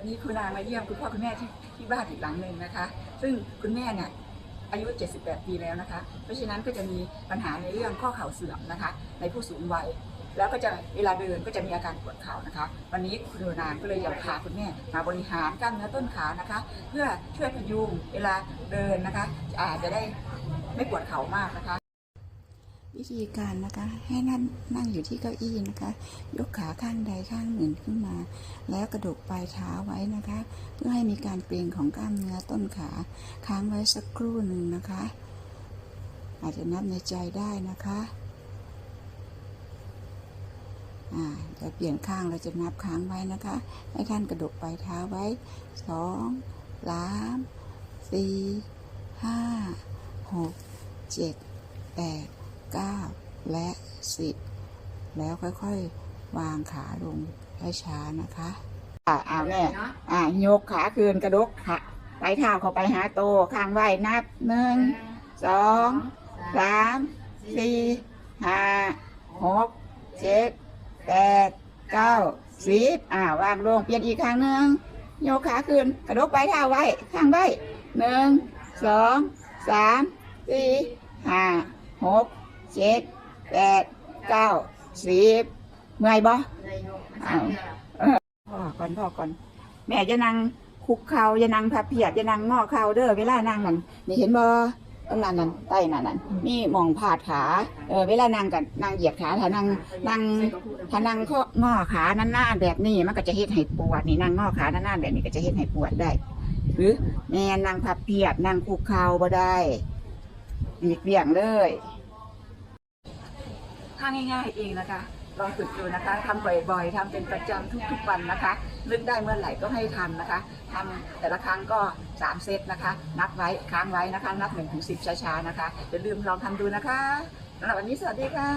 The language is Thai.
อนนี้คุณนางมาเยี่ยมคุณพ่อคุณแม่ที่ที่บ้านอีกหลังหนึ่งนะคะ ซึ่งคุณแม่เนี่ยอายุ 78 ปีแล้วนะคะ เพราะฉะนั้นก็จะมีปัญหาในเรื่องข้อเข่าเสื่อมนะคะ ในผู้สูงวัย แล้วก็จะเวลาเดินก็จะมีอาการปวดเข่านะคะ วันนี้คุณนางก็เลยอยากพาคุณแม่มาบริหารกล้ามเนื้อต้นขานะคะ เพื่อช่วยพยุงเวลาเดินนะคะอาจจะได้ไม่ปวดเข่ามากนะคะ วิธีการนะคะ ให้นั่งนั่งอยู่ที่เก้าอี้นะคะ ยกขาข้างใดข้างหนึ่งขึ้นมา แล้วกระดกปลายเท้าไว้นะคะ เพื่อให้มีการเกร็งของกล้ามเนื้อต้นขาค้างไว้สักครู่หนึ่งนะคะ อาจจะนับในใจได้นะคะอ่าจะเปลี่ยนข้างเราจะนับค้างไว้นะคะ ให้ท่านกระดกปลายเท้าไว้สองสามสี่ห้าหกเจ็ดแปด 9 และ 10 แล้วค่อยๆ วางขาลงช้าๆนะคะอ่าอ่าแม่อ่ายกขาคืนกระดกขาไปเท้าเข้าไปหาโตข้างไว้นับหนึ่งสองสามสี่ห้าหกเจ็ดแปดเก้าสิบอ่าวางลงเปลี่ยนอีกข้างหนึ่งโยกขาคืนกระดกไปเท้าไว้ข้างไว้หนึ่งสองสามสี่ห้าหก เจ็ดแปดเก้าสิบเมื่อยบ่อ้าวพ่อก่อนพ่อก่อน แม่จะนั่งคุกเข่าจะนั่งพับเพียบจะนั่งงอเข่าเด้อเวลานั่งนั่นนี่เห็นบ่ตรงนั้นนั่นใต้นั่นนั่นมีหมองผาดขาเออเวลานั่งกันนั่งเหยียดขาถ้านั่งนั่งถ้านั่งข้องอขานานๆแบบนี้มันก็จะเฮ็ดให้ปวดนี่นั่งงอขานานๆแบบนี้ก็จะเฮ็ดให้ปวดได้ หรือแม่นั่งพับเพียบนั่งคุกเข่าบ่ได้หลีกเลี่ยงเลย ถ้าง่าย ๆ เองนะคะลองฝึกดูนะคะทำบ่อยๆทำเป็นประจำทุกๆวันนะคะนึกได้เมื่อไหร่ก็ให้ทำนะคะทำแต่ละครั้งก็ 3 เซตนะคะ นับไว้ค้างไว้นะคะ นับ1ถึงสิช้าๆนะคะอย่าลืมลองทำดูนะคะสำหรับวันนี้สวัสดีค่ะ